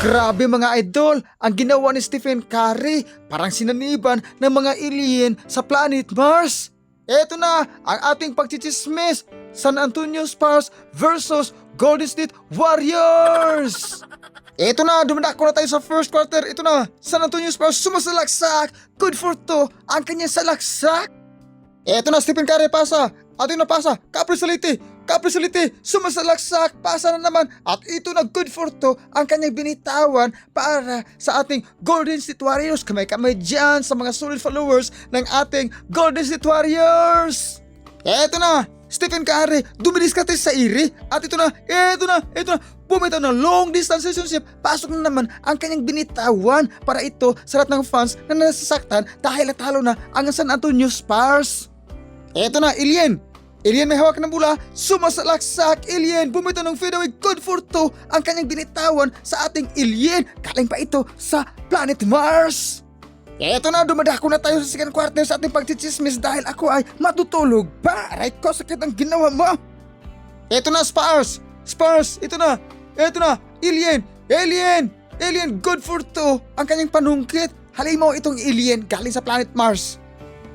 Grabe mga idol, ang ginawa ni Stephen Curry parang sinaniban ng mga alien sa planet Mars. Eto na ang ating pagchichismis, San Antonio Spurs versus Golden State Warriors. Eto na, dumadako na tayo sa first quarter. Ito na, San Antonio Spurs sumasalaksak. Good for two, ang kanyang salaksak. Eto na, Stephen Curry pasa. Ato na pasa, Caprisaliti, Caprisaliti, sumasalaksak, pasa na naman. At ito na good for two, ang kanyang binitawan para sa ating Golden State Warriors. Kamay-kamay dyan sa mga solid followers ng ating Golden State Warriors. Eto na, Stephen Curry, dumidiskate sa iri. At ito na, eto na, eto na, bumitaw ng long distance relationship. Pasok na naman ang kanyang binitawan para ito sa lahat ng fans na nasasaktan dahil natalo na ang San Antonio Spurs. Eto na, Alien. Alien may hawak ng bula, sumasalaksak, Alien, bumitaw ng fadeaway, good for two, ang kanyang binitawan sa ating Alien, galing pa ito sa planet Mars. Eto na, dumadako na tayo sa second quarter sa ating pagchichismis dahil ako ay matutulog pa. Aray ko, sakit ang ginawa mo. Eto na, Spurs! Spurs, ito na! Eto na, Alien! Alien! Alien, good for two! Ang kanyang panungkit. Halay mo itong alien galing sa planet Mars.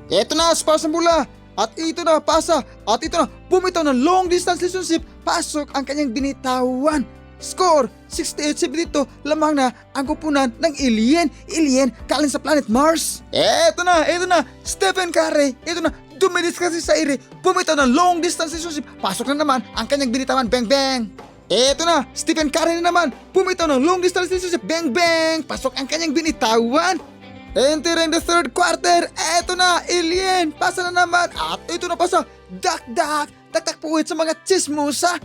Eto na, Spurs ang bula! At ito na, pasa! At ito na, bumitaw ng long distance relationship. Pasok ang kanyang binitawan. Score, 68-72, lamang na ang kupunan ng alien. Alien galing sa planet Mars. Eto na, eto na, Stephen Curry. Ito na, dumidis kasi sa iri. Bumitaw ng long distance relationship. Pasok na naman ang kanyang binitawan. Bang, bang! Eto na, Stephen Curry na naman. Bumitaw ng long distance relationship. Bang, bang! Pasok ang kanyang binitawan. Entering the third quarter, eto na, alien, pasa na naman, at ito na pasa, dak-dak, taktakpuit sa mga chismosa.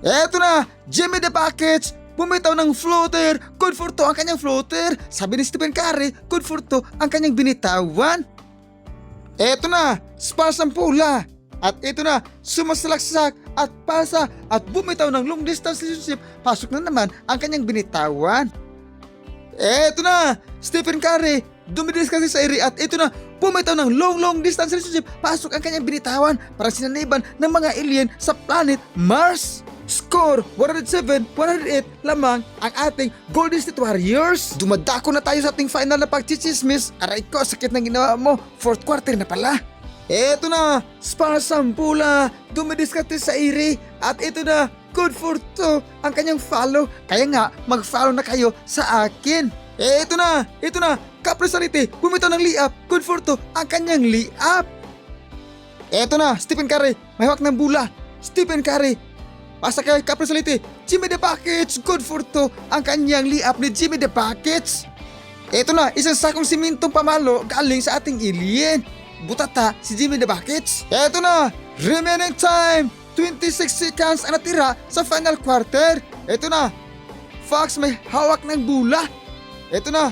Eto na, Jimmy the Package, bumitaw ng floater, good for two ang kanyang floater. Sabi ni Stephen Curry, good for two ang kanyang binitawan. Eto na, Spurs ang pula. At ito na, sumasalaksak at pasa at bumitaw ng long distance relationship. Pasok na naman ang kanyang binitawan. Eto na, Stephen Curry, dumidis kasi sa iri at ito na, bumitaw ng long long distance relationship. Pasok ang kanyang binitawan para sinaniban ng mga alien sa planet Mars. Score 107-108 lamang ang ating Golden State Warriors. Dumadako na tayo sa ating final na pagchichismis. Aray ko, sakit ng ginawa mo. Fourth quarter na pala. Eto na, Spurs ang pula, dumidiskate sa iri, at ito na, good for two, ang kanyang follow. Kaya nga, mag-follow na kayo sa akin. Eto na, ito na, Caprisality, bumitaw ng liap, good for two, ang kanyang liap. Eto na, Stephen Curry, may hawak ng bula. Stephen Curry, pasa kay Caprisality, Jimmy the Packets, good for two, ang kanyang liap ni Jimmy the Packets. Eto na, isang sakong simintong pamalo galing sa ating alien. Butata si Jimmy the Buckets. Eto na, remaining time, 26 seconds ang natira sa final quarter. Eto na, Fox may hawak ng bula. Eto na,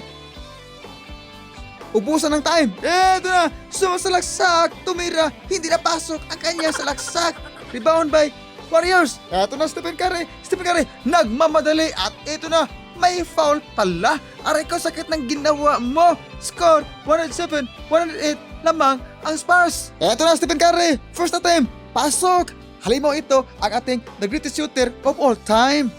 ubusan ng time. Eto na, sumasalaksak, tumira, hindi napasok ang kanyang salaksak. Rebound by Warriors. Eto na Stephen Curry, Stephen Curry, nagmamadali at ito na, may foul pala. Aray ko sakit ng ginawa mo. Score 107, 108 lamang ang Spurs. Eto na Stephen Curry, first attempt, pasok. Mo ito ang ating the greatest shooter of all time.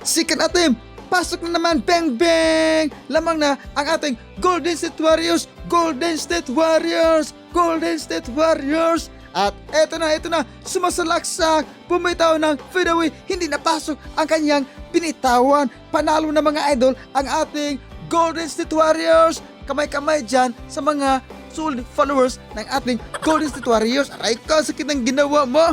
Second attempt, pasok na naman, bang bang! Lamang na ang ating Golden State Warriors, Golden State Warriors, Golden State Warriors. At eto na, eto na, sumasalaksak, bumitaw ng fadeaway, hindi napasok ang kanyang binitawan. Panalo na mga idol ang ating Golden State Warriors. Kamay-kamay dyan sa mga solid followers ng ating Golden State Warriors. Aray ko, sakit ng ginawa mo.